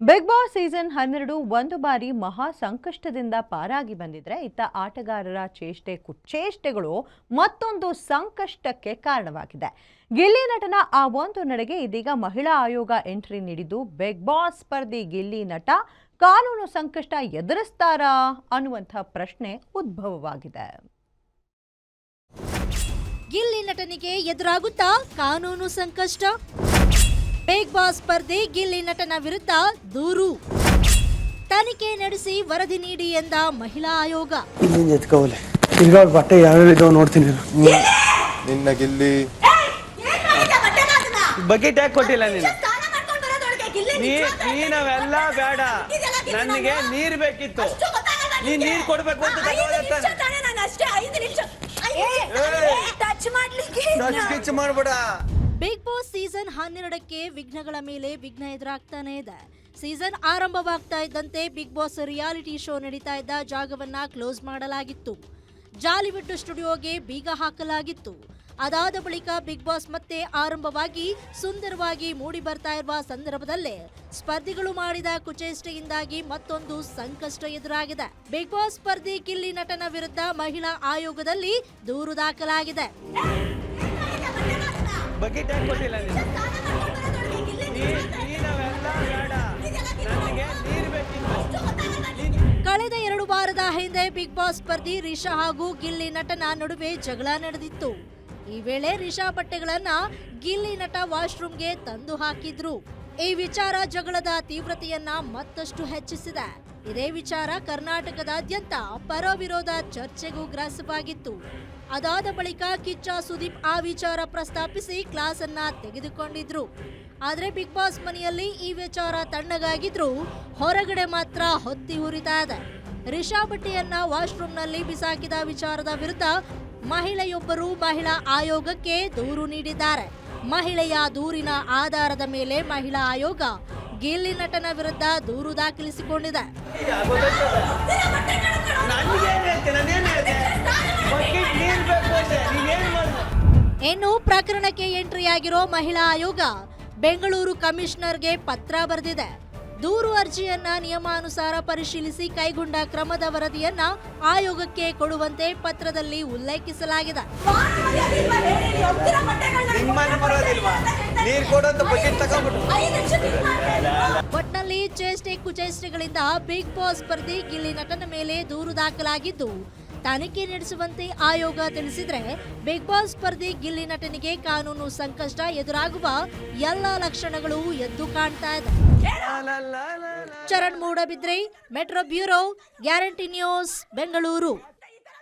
Big boss season ಹನ್ನೆರಡು ಒಂದು ಬಾರಿ ಮಹಾ ಸಂಕಷ್ಟದಿಂದ ಪಾರಾಗಿ ಬಂದಿದ್ರೆ ಇತ್ತ ಆಟಗಾರರ ಚೇಷ್ಟೆ ಕುಚೇಷ್ಟೆಗಳು ಮತ್ತೊಂದು ಸಂಕಷ್ಟಕ್ಕೆ ಕಾರಣವಾಗಿದೆ. ಗಿಲ್ಲಿ ನಟನ ಆ ಒಂದು ನಡೆಗೆ ಇದೀಗ ಮಹಿಳಾ ಆಯೋಗ ಎಂಟ್ರಿ ನೀಡಿದ್ದು ಬಿಗ್ ಬಾಸ್ ಸ್ಪರ್ಧಿ ಗಿಲ್ಲಿ ನಟ ಕಾನೂನು ಸಂಕಷ್ಟ ಎದುರಿಸ್ತಾರಾ ಅನ್ನುವಂಥ ಪ್ರಶ್ನೆ ಉದ್ಭವವಾಗಿದೆ. ಗಿಲ್ಲಿ ನಟನಿಗೆ ಎದುರಾಗುತ್ತಾ ಕಾನೂನು ಸಂಕಷ್ಟ? ಬಿಗ್ ಬಾಸ್ ಸ್ಪರ್ಧೆ ಗಿಲ್ಲಿ ನಟನ ವಿರುದ್ಧ ದೂರು. ತನಿಖೆ ನಡೆಸಿ ವರದಿ ನೀಡಿ ಎಂದ ಮಹಿಳಾ ಆಯೋಗ. ಇಲ್ಲಿಂದ ಎತ್ಕೋಲೆ ಅವ್ರ ಬಟ್ಟೆ ಯಾವ್ಯಾವ ಇದಾವ ನೋಡ್ತೀನಿ ನಿನ್ನ ಗಿಲ್ಲಿ. ಬಕೆಟ್ ಯಾಕೆ ಕೊಟ್ಟಿಲ್ಲ ನೀನು? ನೀ ನೀನವೆಲ್ಲ ಬೇಡ. ನನಗೆ ನೀರ್ ಬೇಕಿತ್ತು. ನೀ ನೀರ್ ಕೊಡ್ಬೇಕು ಅಂತ ಟಚ್ ಕಿಚ್ ಮಾಡ್ಬೇಡ. ಬಿಗ್ ಬಾಸ್ ಸೀಸನ್ ಹನ್ನೆರಡಕ್ಕೆ ವಿಘ್ನಗಳ ಮೇಲೆ ವಿಘ್ನ ಎದುರಾಗ್ತಾನೆ ಇದೆ. ಸೀಸನ್ ಆರಂಭವಾಗ್ತಾ ಇದ್ದಂತೆ ಬಿಗ್ ಬಾಸ್ ರಿಯಾಲಿಟಿ ಶೋ ನಡೀತಾ ಇದ್ದ ಜಾಗವನ್ನ ಕ್ಲೋಸ್ ಮಾಡಲಾಗಿತ್ತು. ಜಾಲಿವಿಟ್ಟು ಸ್ಟುಡಿಯೋಗೆ ಬೀಗ ಹಾಕಲಾಗಿತ್ತು. ಅದಾದ ಬಳಿಕ ಬಿಗ್ ಬಾಸ್ ಮತ್ತೆ ಆರಂಭವಾಗಿ ಸುಂದರವಾಗಿ ಮೂಡಿ ಬರ್ತಾ ಇರುವ ಸಂದರ್ಭದಲ್ಲೇ ಸ್ಪರ್ಧಿಗಳು ಮಾಡಿದ ಕುಚೇಷ್ಟೆಯಿಂದಾಗಿ ಮತ್ತೊಂದು ಸಂಕಷ್ಟ ಎದುರಾಗಿದೆ. ಬಿಗ್ ಬಾಸ್ ಸ್ಪರ್ಧಿ ಗಿಲ್ಲಿ ನಟನ ವಿರುದ್ಧ ಮಹಿಳಾ ಆಯೋಗದಲ್ಲಿ ದೂರು ದಾಖಲಾಗಿದೆ. ಬಕೆಟ್ ಟೈಮ್ ಕೊಟ್ಟಿಲ್ಲ ಕಳೆದ ಎರಡು ವಾರದ ಹಿಂದೆ ಬಿಗ್ ಬಾಸ್ ಸ್ಪರ್ಧಿ ರಿಷಾ ಹಾಗೂ ಗಿಲ್ಲಿ ನಟನ ನಡುವೆ ಜಗಳ ನಡೆದಿತ್ತು. ಈ ವೇಳೆ ರಿಷಾ ಬಟ್ಟೆಗಳನ್ನ ಗಿಲ್ಲಿ ನಟ ವಾಶ್ರೂಮ್ಗೆ ತಂದು ಹಾಕಿದ್ರು. ಈ ವಿಚಾರ ಜಗಳದ ತೀವ್ರತೆಯನ್ನ ಮತ್ತಷ್ಟು ಹೆಚ್ಚಿಸಿದೆ. ಇದೇ ವಿಚಾರ ಕರ್ನಾಟಕದಾದ್ಯಂತ ಪರ ವಿರೋಧ ಚರ್ಚೆಗೂ ಗ್ರಾಸವಾಗಿತ್ತು. ಅದಾದ ಬಳಿಕ ಕಿಚ್ಚ ಸುದೀಪ್ ಆ ವಿಚಾರ ಪ್ರಸ್ತಾಪಿಸಿ ಕ್ಲಾಸ್ ಅನ್ನ ತೆಗೆದುಕೊಂಡಿದ್ರು. ಆದರೆ ಬಿಗ್ ಬಾಸ್ ಮನೆಯಲ್ಲಿ ಈ ವಿಚಾರ ತಣ್ಣಗಾಗಿದ್ರು ಹೊರಗಡೆ ಮಾತ್ರ ಹೊತ್ತಿ ಉರಿತಾ ಇದೆ. ರಿಷಾ ಬಟ್ಟೆಯನ್ನ ವಾಶ್ರೂಮ್ನಲ್ಲಿ ಬಿಸಾಕಿದ ವಿಚಾರದ ವಿರುದ್ಧ ಮಹಿಳೆಯೊಬ್ಬರು ಮಹಿಳಾ ಆಯೋಗಕ್ಕೆ ದೂರು ನೀಡಿದ್ದಾರೆ. ಮಹಿಳೆಯ ದೂರಿನ ಆಧಾರದ ಮೇಲೆ ಮಹಿಳಾ ಆಯೋಗ ಗಿಲ್ಲಿ ನಟನ ವಿರುದ್ಧ ದೂರು ದಾಖಲಿಸಿಕೊಂಡಿದೆ. ಇನ್ನು ಪ್ರಕರಣಕ್ಕೆ ಎಂಟ್ರಿಯಾಗಿರೋ ಮಹಿಳಾ ಆಯೋಗ ಬೆಂಗಳೂರು ಕಮಿಷನರ್ಗೆ ಪತ್ರ ಬರೆದಿದೆ. ದೂರು ಅರ್ಜಿಯನ್ನ ನಿಯಮಾನುಸಾರ ಪರಿಶೀಲಿಸಿ ಕೈಗೊಂಡ ಕ್ರಮದ ವರದಿಯನ್ನ ಆಯೋಗಕ್ಕೆ ಕೊಡುವಂತೆ ಪತ್ರದಲ್ಲಿ ಉಲ್ಲೇಖಿಸಲಾಗಿದೆ. ಒಟ್ನಲ್ಲಿ ಚೇಷ್ಟೆ ಕುಚೇಷ್ಟೆಗಳಿಂದ ಬಿಗ್ ಬಾಸ್ ಸ್ಪರ್ಧಿ ಗಿಲ್ಲಿ ನಟನ ಮೇಲೆ ದೂರು ದಾಖಲಾಗಿದ್ದು ತನಿಖೆ ನಡೆಸುವಂತೆ ಆಯೋಗ ತಿಳಿಸಿದ್ರೆ ಬಿಗ್ ಬಾಸ್ ಸ್ಪರ್ಧೆ ಗಿಲ್ಲಿ ನಟನಿಗೆ ಕಾನೂನು ಸಂಕಷ್ಟ ಎದುರಾಗುವ ಎಲ್ಲ ಲಕ್ಷಣಗಳು ಎದ್ದು ಕಾಣ್ತಾ ಇದೆ. Charan Moodbidri metro bureau guarantee news Bengaluru.